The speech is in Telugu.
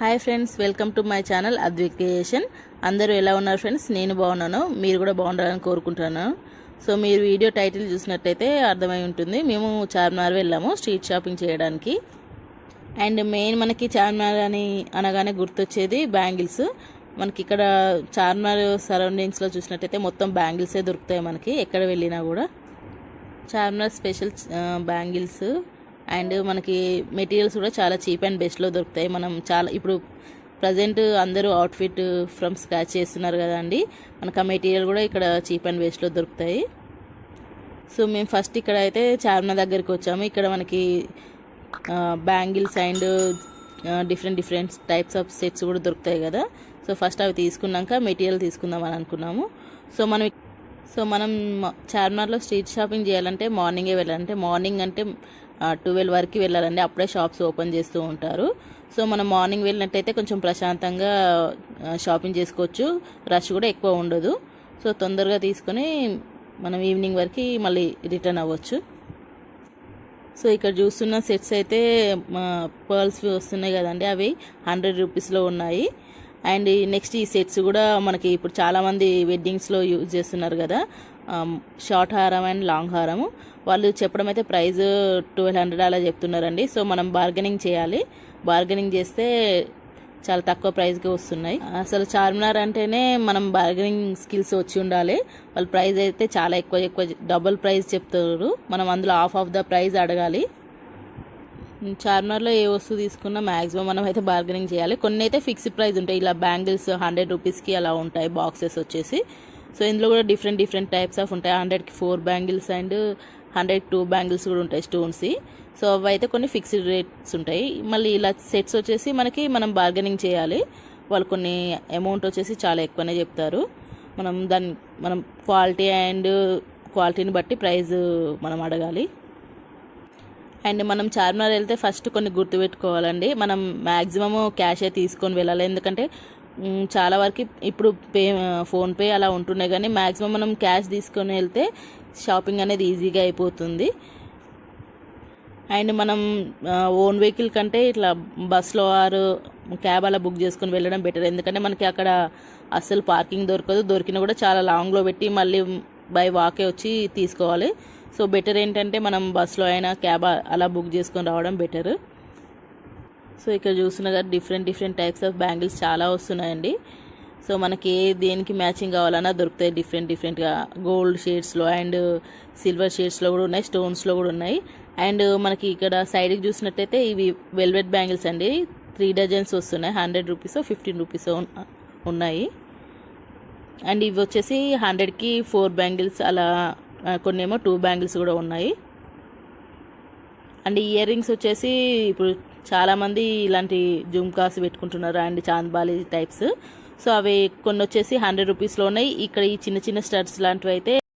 Hi friends welcome to my channel అద్వికేషన్ అందరూ ఎలా ఉన్నారు ఫ్రెండ్స్? నేను బాగున్నాను. మీరు కూడా బాగుండాలని కోరుకుంటున్నాను. సో మీరు వీడియో టైటిల్ చూసినట్టయితే అర్థమై ఉంటుంది. మేము చార్మినార్ వెళ్ళాము స్ట్రీట్ షాపింగ్ చేయడానికి. అండ్ మెయిన్ మనకి చార్మినార్ అని అనగానే గుర్తొచ్చేది బ్యాంగిల్స్. మనకి ఇక్కడ చార్మినార్ సరౌండింగ్స్లో చూసినట్టయితే మొత్తం బ్యాంగిల్సే దొరుకుతాయి మనకి ఎక్కడ వెళ్ళినా కూడా. Charminar special bangles. అండ్ మనకి మెటీరియల్స్ కూడా చాలా చీప్ అండ్ బెస్ట్లో దొరుకుతాయి. మనం చాలా ఇప్పుడు ప్రజెంట్ అందరూ అవుట్ఫిట్ ఫ్రమ్ స్క్రాచ్ చేస్తున్నారు కదండి. మనకు ఆ మెటీరియల్ కూడా ఇక్కడ చీప్ అండ్ బెస్ట్లో దొరుకుతాయి. సో మేము ఫస్ట్ ఇక్కడ అయితే చార్మినార్ దగ్గరికి వచ్చాము. ఇక్కడ మనకి bangles and different different types of sets కూడా దొరుకుతాయి కదా. సో ఫస్ట్ అవి తీసుకున్నాక మెటీరియల్ తీసుకుందాం అని అనుకున్నాము. సో మనం సో మనం చార్మినార్లో స్ట్రీట్ షాపింగ్ చేయాలంటే మార్నింగే వెళ్ళాలంటే మార్నింగ్ అంటే ట్వెల్వ్ వరకు వెళ్ళాలండి. అప్పుడే షాప్స్ ఓపెన్ చేస్తూ ఉంటారు. సో మనం మార్నింగ్ వెళ్ళినట్టయితే కొంచెం ప్రశాంతంగా షాపింగ్ చేసుకోవచ్చు. రష్ కూడా ఎక్కువ ఉండదు. సో తొందరగా తీసుకొని మనం ఈవినింగ్ వరకు మళ్ళీ రిటర్న్ అవ్వచ్చు. సో ఇక్కడ చూస్తున్న సెట్స్ అయితే పర్ల్స్ వస్తున్నాయి కదండి. అవి హండ్రెడ్ రూపీస్లో ఉన్నాయి. అండ్ నెక్స్ట్ ఈ సెట్స్ కూడా మనకి ఇప్పుడు చాలామంది వెడ్డింగ్స్లో యూజ్ చేస్తున్నారు కదా. షార్ట్ హారం అండ్ లాంగ్ హారము. వాళ్ళు చెప్పడం అయితే ప్రైస్ ట్వెల్వ్ హండ్రెడ్ అలా చెప్తున్నారండి. సో మనం బార్గెనింగ్ చేయాలి. బార్గెనింగ్ చేస్తే చాలా తక్కువ ప్రైస్కి వస్తున్నాయి. అసలు చార్మినార్ అంటేనే మనం బార్గెనింగ్ స్కిల్స్ వచ్చి ఉండాలి. వాళ్ళ ప్రైస్ అయితే చాలా ఎక్కువ ఎక్కువ డబుల్ ప్రైస్ చెప్తారు. మనం అందులో హాఫ్ ఆఫ్ ద ప్రైస్ అడగాలి. చార్మినార్లో ఏ వస్తువు తీసుకున్నా మ్యాక్సిమం మనం అయితే బార్గెనింగ్ చేయాలి. కొన్ని అయితే ఫిక్స్డ్ ప్రైస్ ఉంటాయి. ఇలా బ్యాంగిల్స్ హండ్రెడ్ రూపీస్కి అలా ఉంటాయి బాక్సెస్ వచ్చేసి. సో ఇందులో కూడా డిఫరెంట్ డిఫరెంట్ టైప్స్ ఆఫ్ ఉంటాయి. హండ్రెడ్కి four bangles and hundred two bangles కూడా ఉంటాయి స్టోన్స్ సో అవి అయితే కొన్ని ఫిక్స్డ్ రేట్స్ ఉంటాయి. మళ్ళీ ఇలా సెట్స్ వచ్చేసి మనకి మనం బార్గెనింగ్ చేయాలి. వాళ్ళు కొన్ని అమౌంట్ వచ్చేసి చాలా ఎక్కువనే చెప్తారు. మనం దాని మనం క్వాలిటీ అండ్ క్వాలిటీని బట్టి ప్రైస్ మనం అడగాలి. అండ్ మనం చార్మినార్ వెళ్తే ఫస్ట్ కొన్ని గుర్తుపెట్టుకోవాలండి. మనం మ్యాక్సిమమ్ క్యాషే తీసుకొని వెళ్ళాలి. ఎందుకంటే చాలా వరకు ఇప్పుడు పే ఫోన్పే అలా ఉంటున్నాయి కానీ మ్యాక్సిమం మనం క్యాష్ తీసుకొని వెళ్తే షాపింగ్ అనేది ఈజీగా అయిపోతుంది. అండ్ మనం ఓన్ వెహికల్ కంటే ఇట్లా బస్లో ఆరు క్యాబ్ అలా బుక్ చేసుకొని వెళ్ళడం బెటర్. ఎందుకంటే మనకి అక్కడ అస్సలు పార్కింగ్ దొరకదు. దొరికినా కూడా చాలా లాంగ్లో పెట్టి మళ్ళీ బై వాకే వచ్చి తీసుకోవాలి. సో బెటర్ ఏంటంటే మనం బస్లో అయినా క్యాబ్ అలా బుక్ చేసుకొని రావడం బెటర్. సో ఇక్కడ చూస్తున్నగా different different types of bangles చాలా వస్తున్నాయండి. సో మనకి ఏ దేనికి మ్యాచింగ్ కావాలన్నా దొరుకుతాయి డిఫరెంట్ డిఫరెంట్గా గోల్డ్ షేడ్స్లో అండ్ సిల్వర్ షేడ్స్లో కూడా ఉన్నాయి స్టోన్స్లో కూడా ఉన్నాయి. అండ్ మనకి ఇక్కడ సైడ్కి చూసినట్టయితే ఇవి వెల్వెట్ బ్యాంగిల్స్ అండి. త్రీ డజన్స్ వస్తున్నాయి హండ్రెడ్ రూపీస్ ఫిఫ్టీన్ రూపీస్ ఉన్నాయి. అండ్ ఇవి వచ్చేసి హండ్రెడ్కి ఫోర్ బ్యాంగిల్స్ అలా కొన్ని ఏమో టూ బ్యాంగిల్స్ కూడా ఉన్నాయి. అండ్ ఇయర్ రింగ్స్ వచ్చేసి ఇప్పుడు చాలామంది ఇలాంటి జుమ్కాస్ పెట్టుకుంటున్నారు అండ్ చాంద్బాలి టైప్స్. సో అవి కొన్ని వచ్చేసి హండ్రెడ్ రూపీస్లో ఉన్నాయి. ఇక్కడ ఈ చిన్న చిన్న స్టడ్స్ లాంటివి అయితే